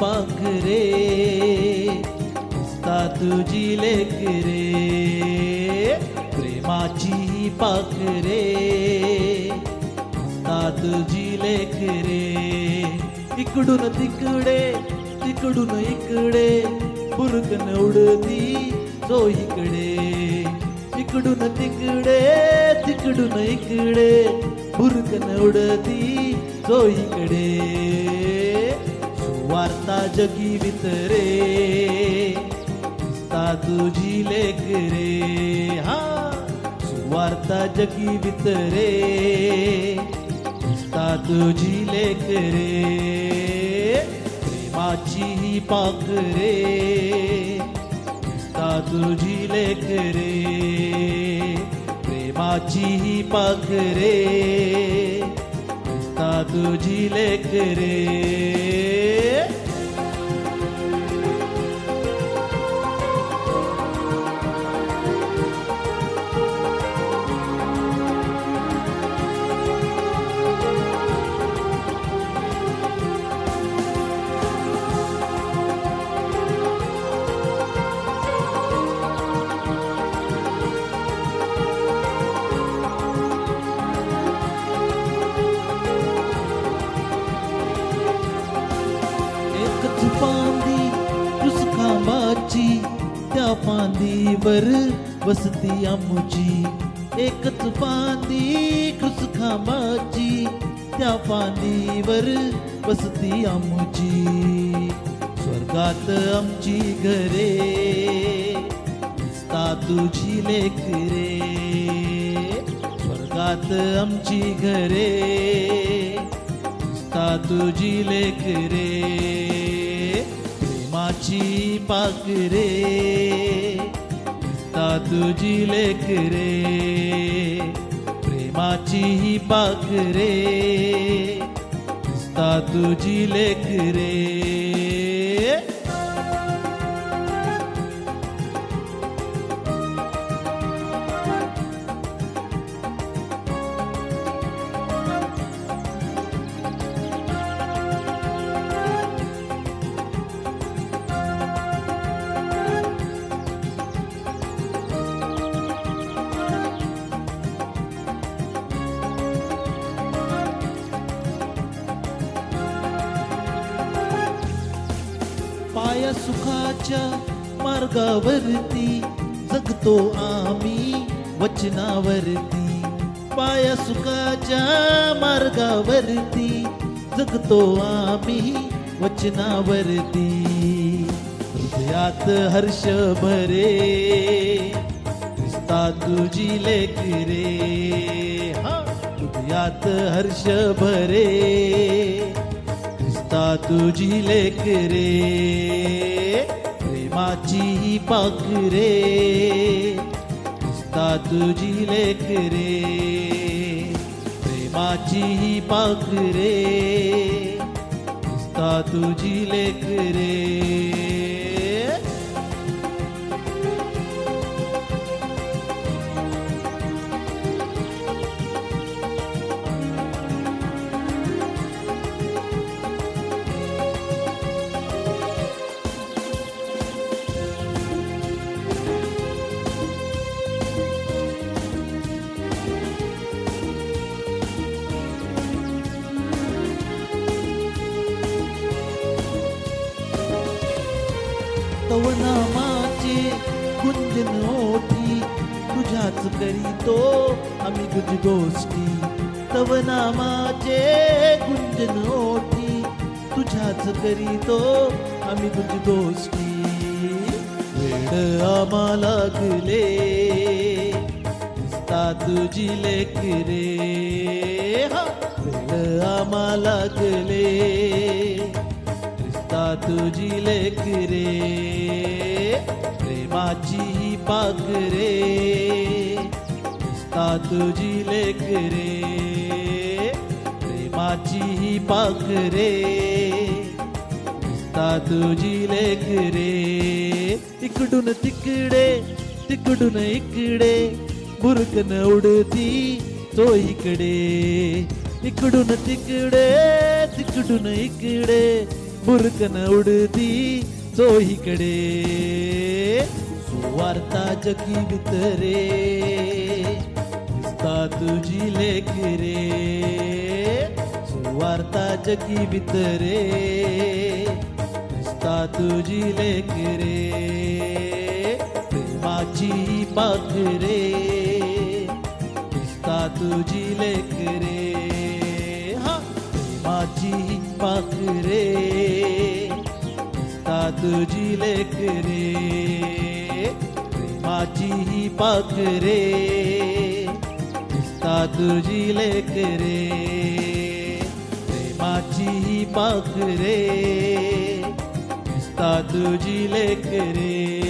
पाखरे दिसता तुझी लेकरे. प्रेमाची ही पाखरे दिसता तुझी लेकरे. इकडून तिकडे तिकडून इकडे बुरकन उडती जो इकडे. इकडून तिकडे तिकडून इकडे बुरकन उडती जो इकडे. सुवार्ता जगी वितरे दिसता तुझी लेकरे हा सुवार्ता जगी वितरे दिसता तुझी लेकरे प्रेमाची ही पाखरे दिसता तुझी लेकरे प्रेमाची ही पाखरे दिसता तुझी लेकरे एकच पांदी तुस खांबाची त्या पांदीवर वसती आमुची एकच पांदी कुस खांबाची त्या पांदीवर वसती आमुची स्वर्गात आमची घरे दिसता तुझी लेकरे. स्वर्गात आमची घरे दिसता तुझी लेकरे. प्रेमाची पाकरे दिसता तुझी लेकरे. प्रेमाची ही पाकरे दिसता तुझी लेकरे. पाया सुखाच्या मार्गावरती जगतो आम्ही वचनावरती. पाया सुखाच्या मार्गावरती जगतो आम्ही वचनावरती. हृदयात हर्ष भरे ख्रिस्ता तुझी लेकरे. हा हृदयात हर्ष भरे. दिसता तुझी लेकरे प्रेमाची ही पाखरे दिसता तुझी लेकरे प्रेमाची ही पाखरे दिसता तुझी लेकरे पवनामाची नामाचे गुंजन ओठी तुझ्याच करीतो आम्ही गुज गोष्टी. तव नामाचे गुंजन ओठी तुझ्याच करीतो आम्ही गुज गोष्टी. वेळ आम्हा लागले दिसता तुझी लेकरे. हा वेळ आम्हा लागले. आता तुझी लेकरे प्रेमाची ही पाखरे दिसता तुझी लेकरे प्रेमाची ही पाखरे दिसता तुझी लेकरे इकडून तिकडे तिकडून इकडे. बुरकन उडती तो इकडे. इकडून तिकडे तिकडून इकडे. बुरकन उडती चोहीकडे. सुवार्ता जगी वितरे दिसता तुझी लेख रे सुवार्ता जगी वितरे दिसता तुझी लेख रे प्रेमाची पाखरे दिसता तुझी लेख रे प्रेमाची पाखरे दिसता तुझी लेख रे ही पाखरे दिसता तुझी लेख रे ही पाखरे दिसता तुझी लेख रे